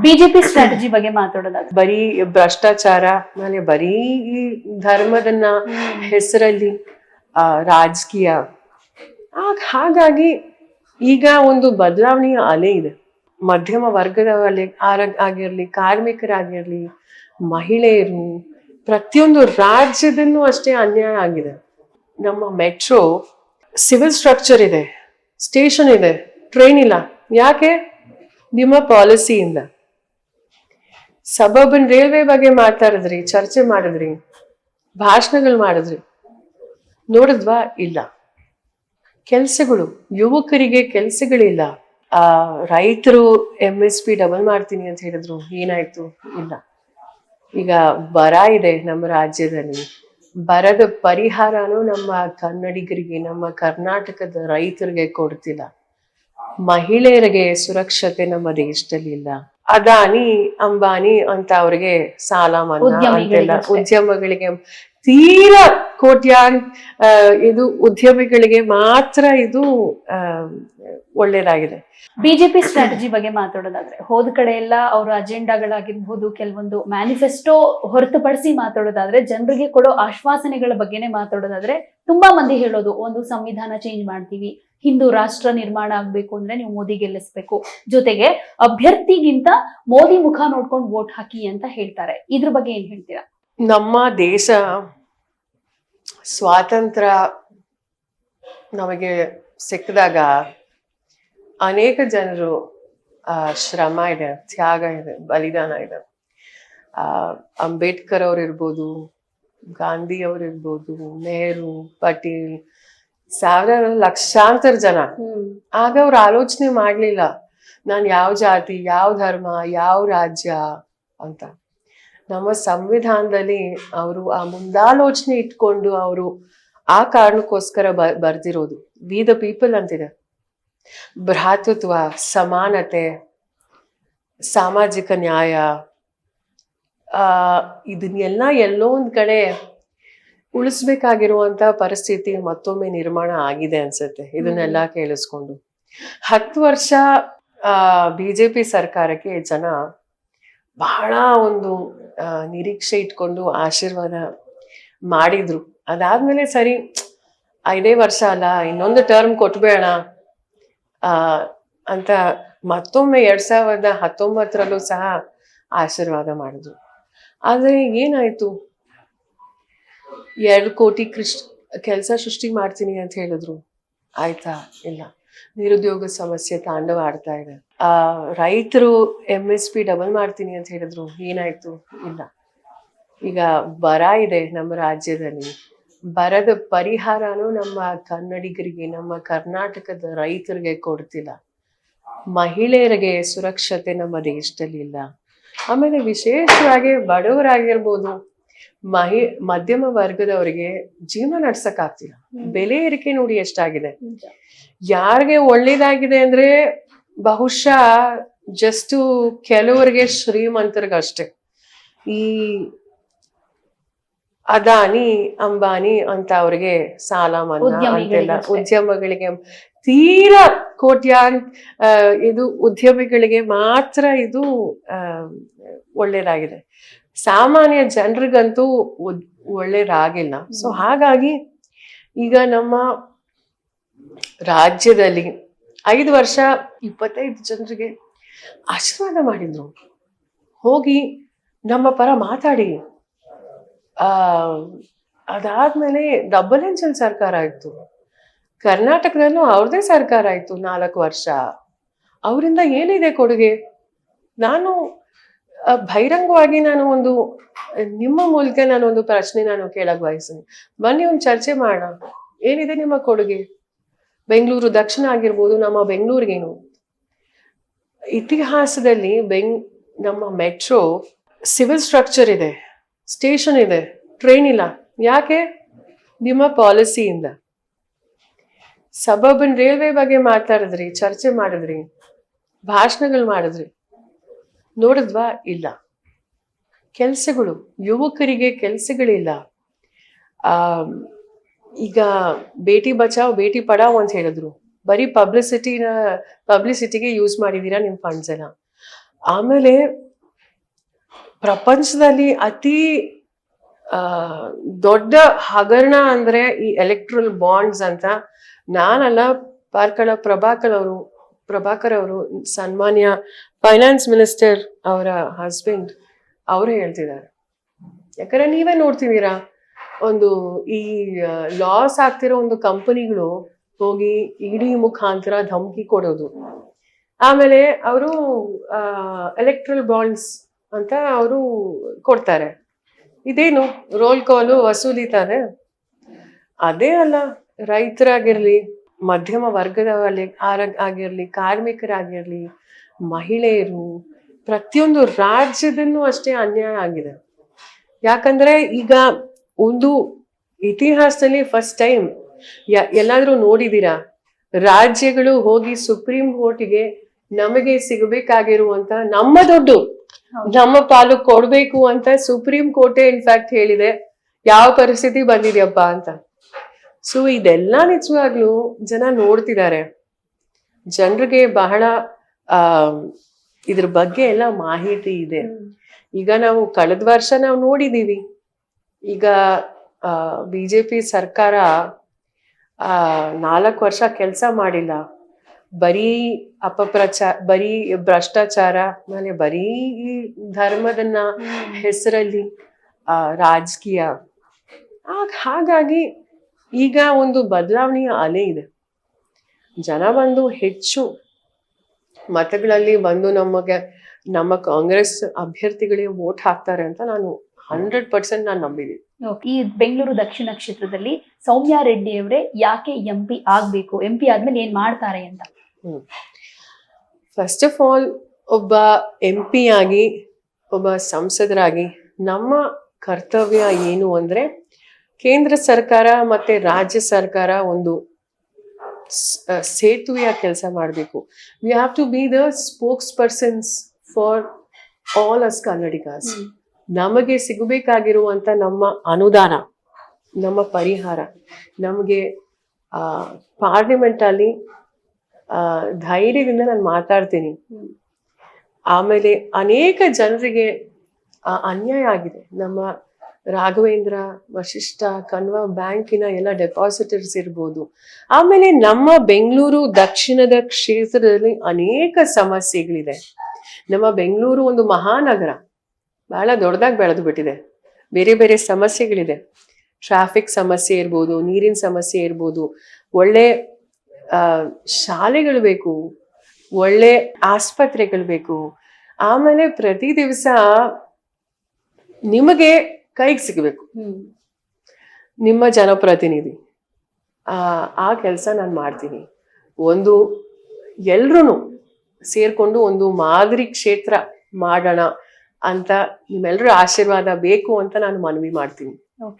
BJP strategy ಬಗ್ಗೆ ಮಾತಾಡೋದಾದ್ರೆ. ಬರೀ ಭ್ರಷ್ಟಾಚಾರ ಆಮೇಲೆ ಬರೀ ಈ ಧರ್ಮದನ್ನ ಹೆಸರಲ್ಲಿ ಆ ರಾಜಕೀಯ. ಹಾಗಾಗಿ ಈಗ ಒಂದು ಬದಲಾವಣೆಯ ಅಲೆ ಇದೆ. ಮಧ್ಯಮ ವರ್ಗದವರಲ್ಲಿ ಆರ- ಆಗಿರ್ಲಿ ಕಾರ್ಮಿಕರಾಗಿರ್ಲಿ ಮಹಿಳೆಯರು ಪ್ರತಿಯೊಂದು ರಾಜ್ಯದಲ್ಲೂ ಅಷ್ಟೇ ಅನ್ಯಾಯ ಆಗಿದೆ. ನಮ್ಮ ಮೆಟ್ರೋ ಸಿವಿಲ್ ಸ್ಟ್ರಕ್ಚರ್ ಇದೆ ಸ್ಟೇಷನ್ ಇದೆ ಟ್ರೈನ್ ಇಲ್ಲ. ಯಾಕೆ? ನಿಮ್ಮ ಪಾಲಿಸಿಯಿಂದ. ಸಬರ್ಬನ್ ರೈಲ್ವೆ ಬಗ್ಗೆ ಮಾತಾಡಿದ್ರಿ, ಚರ್ಚೆ ಮಾಡಿದ್ರಿ, ಭಾಷಣಗಳು ಮಾಡಿದ್ರಿ, ನೋಡಿದ್ವಾ ಇಲ್ಲ? ಕೆಲ್ಸಗಳು, ಯುವಕರಿಗೆ ಕೆಲ್ಸಗಳಿಲ್ಲ. ಆ, ರೈತರು ಎಂ ಎಸ್ ಪಿ ಡಬಲ್ ಮಾಡ್ತೀನಿ ಅಂತ ಹೇಳಿದ್ರು, ಏನಾಯ್ತು? ಇಲ್ಲ. ಈಗ ಬರ ಇದೆ ನಮ್ಮ ರಾಜ್ಯದಲ್ಲಿ. ಬರದ ಪರಿಹಾರನೂ ನಮ್ಮ ಕನ್ನಡಿಗರಿಗೆ, ನಮ್ಮ ಕರ್ನಾಟಕದ ರೈತರಿಗೆ ಕೊಡ್ತಿಲ್ಲ. ಮಹಿಳೆಯರಿಗೆ ಸುರಕ್ಷತೆ ನಮ್ಮ ದೇಶದಲ್ಲಿ ಇಲ್ಲ ಅದಾನಿ ಅಂಬಾನಿ ಅಂತ ಅವ್ರಿಗೆ ಸಾಲ ಮನ್ನಾ ಅಂತೆಲ್ಲ ಉದ್ಯಮಗಳಿಗೆ ತೀರಾ ಕೋಟ್ಯ ಇದು ಉದ್ಯಮಿಗಳಿಗೆ ಮಾತ್ರ ಇದು ಒಳ್ಳೇದಾಗಿದೆ. ಬಿಜೆಪಿ ಸ್ಟ್ರಾಟಜಿ ಬಗ್ಗೆ ಮಾತಾಡೋದಾದ್ರೆ ಹೋದ ಕಡೆ ಎಲ್ಲ ಅವರ ಅಜೆಂಡಾಗಳಾಗಿರ್ಬಹುದು ಕೆಲವೊಂದು ಮ್ಯಾನಿಫೆಸ್ಟೋ ಹೊರತುಪಡಿಸಿ ಮಾತಾಡೋದಾದ್ರೆ ಜನರಿಗೆ ಕೊಡೋ ಆಶ್ವಾಸನೆಗಳ ಬಗ್ಗೆನೇ ಮಾತಾಡೋದಾದ್ರೆ ತುಂಬಾ ಮಂದಿ ಹೇಳೋದು ಒಂದು ಸಂವಿಧಾನ ಚೇಂಜ್ ಮಾಡ್ತೀವಿ ಹಿಂದೂ ರಾಷ್ಟ್ರ ನಿರ್ಮಾಣ ಆಗ್ಬೇಕು ಅಂದ್ರೆ ನೀವು ಮೋದಿ ಗೆಲ್ಲಿಸ್ಬೇಕು. ಜೊತೆಗೆ ಅಭ್ಯರ್ಥಿಗಿಂತ ಮೋದಿ ಮುಖ ನೋಡ್ಕೊಂಡು ವೋಟ್ ಹಾಕಿ ಅಂತ ಹೇಳ್ತಾರೆ. ಇದ್ರ ಬಗ್ಗೆ ಏನ್ ಹೇಳ್ತೀರಾ? ನಮ್ಮ ದೇಶ ಸ್ವಾತಂತ್ರ್ಯ ನಮಗೆ ಸಿಕ್ಕಿದಾಗ ಅನೇಕ ಜನರು ಆ, ಶ್ರಮ ಇದೆ ತ್ಯಾಗ ಇದೆ ಬಲಿದಾನ ಇದೆ. ಅಂಬೇಡ್ಕರ್ ಅವ್ರು ಇರ್ಬೋದು ಗಾಂಧಿ ಅವ್ರು ಇರ್ಬೋದು ನೆಹರು ಪಟೇಲ್ ಸಾವಿರ ಲಕ್ಷಾಂತರ ಜನ. ಆಗ ಅವ್ರು ಆಲೋಚನೆ ಮಾಡ್ಲಿಲ್ಲ. ನಾನು ಯಾವ ಜಾತಿ ಯಾವ ಧರ್ಮ ಯಾವ ರಾಜ್ಯ ಅಂತ. ನಮ್ಮ ಸಂವಿಧಾನದಲ್ಲಿ ಅವರು ಆ ಮುಂದಾಲೋಚನೆ ಇಟ್ಕೊಂಡು ಅವರು ಆ ಕಾರಣಕ್ಕೋಸ್ಕರ ಬ ಬರ್ದಿರೋದು. ವಿ ದ ಪೀಪಲ್ ಅಂತಿದೆ. ಭ್ರಾತೃತ್ವ ಸಮಾನತೆ ಸಾಮಾಜಿಕ ನ್ಯಾಯ ಆ ಇದನ್ನೆಲ್ಲ ಎಲ್ಲೋ ಒಂದ್ ಕಡೆ ಉಳಿಸ್ಬೇಕಾಗಿರುವಂತ ಪರಿಸ್ಥಿತಿ ಮತ್ತೊಮ್ಮೆ ನಿರ್ಮಾಣ ಆಗಿದೆ ಅನ್ಸುತ್ತೆ. ಇದನ್ನೆಲ್ಲ ಕೇಳಿಸ್ಕೊಂಡು. ಹತ್ತು ವರ್ಷ ಆ ಬಿಜೆಪಿ ಸರ್ಕಾರಕ್ಕೆ ಜನ ಬಹಳ ಒಂದು ನಿರೀಕ್ಷೆ ಇಟ್ಕೊಂಡು ಆಶೀರ್ವಾದ ಮಾಡಿದ್ರು. ಅದಾದ್ಮೇಲೆ ಸರಿ ಐದೇ ವರ್ಷ ಅಲ್ಲ ಇನ್ನೊಂದು ಟರ್ಮ್ ಕೊಟ್ಬೇಡ ಆ ಅಂತ ಮತ್ತೊಮ್ಮೆ ಎರಡ್ ಸಾವಿರದ ಹತ್ತೊಂಬತ್ತರಲ್ಲೂ ಸಹ ಆಶೀರ್ವಾದ ಮಾಡಿದ್ರು. ಆದರೆ ಏನಾಯ್ತು ಎರಡು ಕೋಟಿ ಕೃಷ್ ಕೆಲಸ ಸೃಷ್ಟಿ ಮಾಡ್ತೀನಿ ಅಂತ ಹೇಳಿದ್ರು. ಆಯ್ತಾ? ಇಲ್ಲ. ನಿರುದ್ಯೋಗ ಸಮಸ್ಯೆ ತಾಂಡವ ಆಡ್ತಾ ಇದೆ. ಆ, ರೈತರು ಎಂ ಎಸ್ ಪಿ ಡಬಲ್ ಮಾಡ್ತೀನಿ ಅಂತ ಹೇಳಿದ್ರು. ಏನಾಯ್ತು? ಇಲ್ಲ. ಈಗ ಬರ ಇದೆ ನಮ್ಮ ರಾಜ್ಯದಲ್ಲಿ. ಬರದ ಪರಿಹಾರನೂ ನಮ್ಮ ಕನ್ನಡಿಗರಿಗೆ, ನಮ್ಮ ಕರ್ನಾಟಕದ ರೈತರಿಗೆ ಕೊಡ್ತಿಲ್ಲ. ಮಹಿಳೆಯರಿಗೆ ಸುರಕ್ಷತೆ ನಮ್ಮ ದೇಶದಲ್ಲಿ ಇಲ್ಲ ಆಮೇಲೆ ವಿಶೇಷವಾಗಿ ಬಡವರಾಗಿರ್ಬೋದು. ಮಹಿ ಮಧ್ಯಮ ವರ್ಗದವರಿಗೆ ಜೀವನ ನಡ್ಸಕ್ ಆಗ್ತಿಲ್ಲ ಬೆಲೆ ಏರಿಕೆ ನೋಡಿ ಎಷ್ಟಾಗಿದೆ. ಯಾರಿಗೆ ಒಳ್ಳೇದಾಗಿದೆ ಅಂದ್ರೆ ಬಹುಶಃ ಜಸ್ಟ್ ಕೆಲವರಿಗೆ ಶ್ರೀಮಂತರಿಗಷ್ಟೇ ಈ ಅದಾನಿ ಅಂಬಾನಿ ಅಂತ ಅವ್ರಿಗೆ ಸಾಲ ಮನ್ನಾ ಅಂತೆಲ್ಲ ಉದ್ಯಮಗಳಿಗೆ ತೀರಾ ಕೋಟ್ಯ ಇದು ಉದ್ಯಮಿಗಳಿಗೆ ಮಾತ್ರ ಇದು ಒಳ್ಳೇದಾಗಿದೆ. ಸಾಮಾನ್ಯ ಜನರಿಗಂತೂ ಒಳ್ಳೇದಾಗಿಲ್ಲ ಸೊ ಹಾಗಾಗಿ ಈಗ ನಮ್ಮ ರಾಜ್ಯದಲ್ಲಿ ಐದು ವರ್ಷ ಇಪ್ಪತ್ತೈದು ಜನರಿಗೆ ಆಶೀರ್ವಾದ ಮಾಡಿದ್ರು. ಹೋಗಿ ನಮ್ಮ ಪರ ಮಾತಾಡಿ. ಆ ಅದಾದ್ಮೇಲೆ ಡಬಲ್ ಎಂಜಿನ್ ಸರ್ಕಾರ ಆಯ್ತು. ಕರ್ನಾಟಕದಲ್ಲೂ ಅವ್ರದೇ ಸರ್ಕಾರ ಆಯ್ತು ನಾಲ್ಕು ವರ್ಷ. ಅವರಿಂದ ಏನಿದೆ ಕೊಡುಗೆ? ನಾನು ಬಹಿರಂಗವಾಗಿ ನಾನು ಒಂದು ನಿಮ್ಮ ಮೂಲಕ ನಾನು ಒಂದು ಪ್ರಶ್ನೆ ನಾನು ಕೇಳಕ್ ಬಯಸ್ತೀನಿ. ಬನ್ನಿ ಒಂದು ಚರ್ಚೆ ಮಾಡೋಣ. ಏನಿದೆ ನಿಮ್ಮ ಕೊಡುಗೆ? ಬೆಂಗಳೂರು ದಕ್ಷಿಣ ಆಗಿರ್ಬೋದು, ನಮ್ಮ ಬೆಂಗಳೂರಿಗೇನು? ಇತಿಹಾಸದಲ್ಲಿ ಬೆಂಗ್, ನಮ್ಮ ಮೆಟ್ರೋ ಸಿವಿಲ್ ಸ್ಟ್ರಕ್ಚರ್ ಇದೆ, ಸ್ಟೇಷನ್ ಇದೆ, ಟ್ರೈನ್ ಇಲ್ಲ. ಯಾಕೆ? ನಿಮ್ಮ ಪಾಲಿಸಿಯಿಂದ. ಸಬರ್ಬನ್ ರೈಲ್ವೆ ಬಗ್ಗೆ ಮಾತಾಡಿದ್ರಿ, ಚರ್ಚೆ ಮಾಡಿದ್ರಿ, ಭಾಷಣಗಳು ಮಾಡಿದ್ರಿ. ನೋಡಿದ್ವಾ? ಇಲ್ಲ. ಕೆಲಸಗಳು, ಯುವಕರಿಗೆ ಕೆಲಸಗಳಿಲ್ಲ. ಈಗ ಬೇಟಿ ಬಚಾವ್, ಬೇಟಿ ಪಡಾವ್ ಅಂತ ಹೇಳಿದ್ರು. ಬರೀ ಪಬ್ಲಿಸಿಟಿನ, ಪಬ್ಲಿಸಿಟಿಗೆ ಯೂಸ್ ಮಾಡಿದೀರಾ ನಿಮ್ಮ ಫಂಡ್ಸ್ ಎಲ್ಲ? ಆಮೇಲೆ ಪ್ರಪಂಚದಲ್ಲಿ ಅತಿ ದೊಡ್ಡ ಹಗರಣ ಅಂದ್ರೆ ಈ ಎಲೆಕ್ಟ್ರಲ್ ಬಾಂಡ್ಸ್ ಅಂತ ನಾನಲ್ಲ, ಪಾರ್ಕಳ, ಪ್ರಭಾಕರ್ ಅವರು ಪ್ರಭಾಕರ್ ಅವರು ಸನ್ಮಾನ್ಯ ಫೈನಾನ್ಸ್ ಮಿನಿಸ್ಟರ್ ಅವರ ಹಸ್ಬೆಂಡ್ ಅವರು ಹೇಳ್ತಿದ್ದಾರೆ. ಯಾಕಂದ್ರೆ ನೀವೇ ನೋಡ್ತಿದ್ದೀರಾ, ಒಂದು ಈ ಲಾಸ್ ಆಗ್ತಿರೋ ಒಂದು ಕಂಪನಿಗಳು ಹೋಗಿ ಇಡಿ ಮುಖಾಂತರ ಧಮಕಿ ಕೊಡೋದು. ಆಮೇಲೆ ಅವರು ಎಲೆಕ್ಟ್ರಲ್ ಬಾಂಡ್ಸ್ ಅಂತ ಅವರು ಕೊಡ್ತಾರೆ. ಇದೇನು ರೋಲ್ ಕಾಲು ವಸೂಲಿತಾರೆ ಅದೇ ಅಲ್ಲ, ರೈತರಾಗಿರ್ಲಿ ಮಧ್ಯಮ ವರ್ಗದವರಲ್ಲಿ ಆರ- ಆಗಿರ್ಲಿ ಕಾರ್ಮಿಕರಾಗಿರ್ಲಿ ಮಹಿಳೆಯರು ಪ್ರತಿಯೊಂದು ರಾಜ್ಯದಲ್ಲೂ ಅಷ್ಟೇ ಅನ್ಯಾಯ ಆಗಿದೆ. ಯಾಕಂದ್ರೆ ಈಗ ಒಂದು ಇತಿಹಾಸದಲ್ಲಿ ಫಸ್ಟ್ ಟೈಮ್ ಎಲ್ಲಾದ್ರೂ ನೋಡಿದೀರಾ? ರಾಜ್ಯಗಳು ಹೋಗಿ ಸುಪ್ರೀಂ ಕೋರ್ಟ್ಗೆ ನಮಗೆ ಸಿಗಬೇಕಾಗಿರುವಂತ ನಮ್ಮ ದುಡ್ಡು ನಮ್ಮ ಪಾಲು ಕೊಡ್ಬೇಕು ಅಂತ ಸುಪ್ರೀಂ ಕೋರ್ಟೇ ಇನ್ಫ್ಯಾಕ್ಟ್ ಹೇಳಿದೆ. ಯಾವ ಪರಿಸ್ಥಿತಿ ಬಂದಿದೆಯಪ್ಪ ಅಂತ. ಸೊ ಇದೆಲ್ಲ ನಿಜವಾಗ್ಲೂ ಜನ ನೋಡ್ತಿದ್ದಾರೆ. ಜನರಿಗೆ ಬಹಳ ಆ ಇದ್ರ ಬಗ್ಗೆ ಎಲ್ಲ ಮಾಹಿತಿ ಇದೆ. ಈಗ ನಾವು ಕಳೆದ ವರ್ಷ ನಾವು ನೋಡಿದೀವಿ. ಈಗ ಬಿಜೆಪಿ ಸರ್ಕಾರ ಆ ನಾಲ್ಕು ವರ್ಷ ಕೆಲಸ ಮಾಡಿಲ್ಲ. ಬರೀ ಅಪಪ್ರಚಾರ ಬರೀ ಭ್ರಷ್ಟಾಚಾರ ಆಮೇಲೆ ಬರೀ ಈ ಧರ್ಮದನ್ನ ಹೆಸರಲ್ಲಿ ಆ ರಾಜಕೀಯ. ಹಾಗಾಗಿ ಈಗ ಒಂದು ಬದಲಾವಣೆಯ ಅಲೆ ಇದೆ. ಜನ ಬಂದು ಹೆಚ್ಚು ಮತಗಳಲ್ಲಿ ಬಂದು ನಮಗೆ ನಮ್ಮ ಕಾಂಗ್ರೆಸ್ ಅಭ್ಯರ್ಥಿಗಳಿಗೆ ವೋಟ್ ಹಾಕ್ತಾರೆ ಅಂತ ನಾನು ಹಂಡ್ರೆಡ್ ಪರ್ಸೆಂಟ್ ನಾನು ನಂಬಿದ್ದೀನಿ. ಈ ಬೆಂಗಳೂರು ದಕ್ಷಿಣ ಕ್ಷೇತ್ರದಲ್ಲಿ ಸೌಮ್ಯ ರೆಡ್ಡಿ ಅವರೇ ಯಾಕೆ ಎಂ ಪಿ ಆಗ್ಬೇಕು? ಎಂ ಪಿ ಆದ್ಮೇಲೆ ಏನ್ ಮಾಡ್ತಾರೆ ಅಂತ? ಫಸ್ಟ್ ಆಫ್ ಆಲ್ ಒಬ್ಬ ಎಂ ಪಿ ಆಗಿ ಒಬ್ಬ ಸಂಸದರಾಗಿ ನಮ್ಮ ಕರ್ತವ್ಯ ಏನು ಅಂದ್ರೆ ಕೇಂದ್ರ ಸರ್ಕಾರ ಮತ್ತೆ ರಾಜ್ಯ ಸರ್ಕಾರ ಒಂದು ಸೇತುವೆಯ ಕೆಲಸ ಮಾಡಬೇಕು. We have to be the spokes persons for all us Kannadigas ನಮಗೆ ಸಿಗಬೇಕಾಗಿರುವಂತ ನಮ್ಮ ಅನುದಾನ ನಮ್ಮ ಪರಿಹಾರ ನಮಗೆ ಪಾರ್ಲಿಮೆಂಟ್ ಅಲ್ಲಿ ಧೈರ್ಯದಿಂದ ನಾನು ಮಾತಾಡ್ತೀನಿ. ಆಮೇಲೆ ಅನೇಕ ಜನರಿಗೆ ಅನ್ಯಾಯ ಆಗಿದೆ. ನಮ್ಮ ರಾಘವೇಂದ್ರ ವಶಿಷ್ಠ ಕನ್ವ ಬ್ಯಾಂಕಿನ ಎಲ್ಲ ಡೆಪಾಸಿಟರ್ಸ್ ಇರ್ಬೋದು. ಆಮೇಲೆ ನಮ್ಮ ಬೆಂಗಳೂರು ದಕ್ಷಿಣದ ಕ್ಷೇತ್ರದಲ್ಲಿ ಅನೇಕ ಸಮಸ್ಯೆಗಳಿದೆ. ನಮ್ಮ ಬೆಂಗಳೂರು ಒಂದು ಮಹಾನಗರ. ಬಹಳ ದೊಡ್ಡದಾಗಿ ಬೆಳೆದು ಬಿಟ್ಟಿದೆ. ಬೇರೆ ಬೇರೆ ಸಮಸ್ಯೆಗಳಿದೆ. ಟ್ರಾಫಿಕ್ ಸಮಸ್ಯೆ ಇರ್ಬೋದು, ನೀರಿನ ಸಮಸ್ಯೆ ಇರ್ಬೋದು. ಒಳ್ಳೆ ಶಾಲೆಗಳು ಬೇಕು. ಒಳ್ಳೆ ಆಸ್ಪತ್ರೆಗಳು ಬೇಕು. ಆಮೇಲೆ ಪ್ರತಿ ದಿವಸ ನಿಮಗೆ ಕೈಗೆ ಸಿಗಬೇಕು. ನಿಮ್ಮ ಜನಪ್ರತಿನಿಧಿ. ಆ ಆ ಕೆಲಸ ನಾನು ಮಾಡ್ತೀನಿ. ಒಂದು ಎಲ್ರೂ ಸೇರಿಕೊಂಡು ಒಂದು ಮಾದರಿ ಕ್ಷೇತ್ರ ಮಾಡೋಣ ಅಂತ ನಿಮ್ಮೆಲ್ಲರ ಆಶೀರ್ವಾದ ಬೇಕು ಅಂತ ನಾನು ಮನವಿ ಮಾಡ್ತೀನಿ.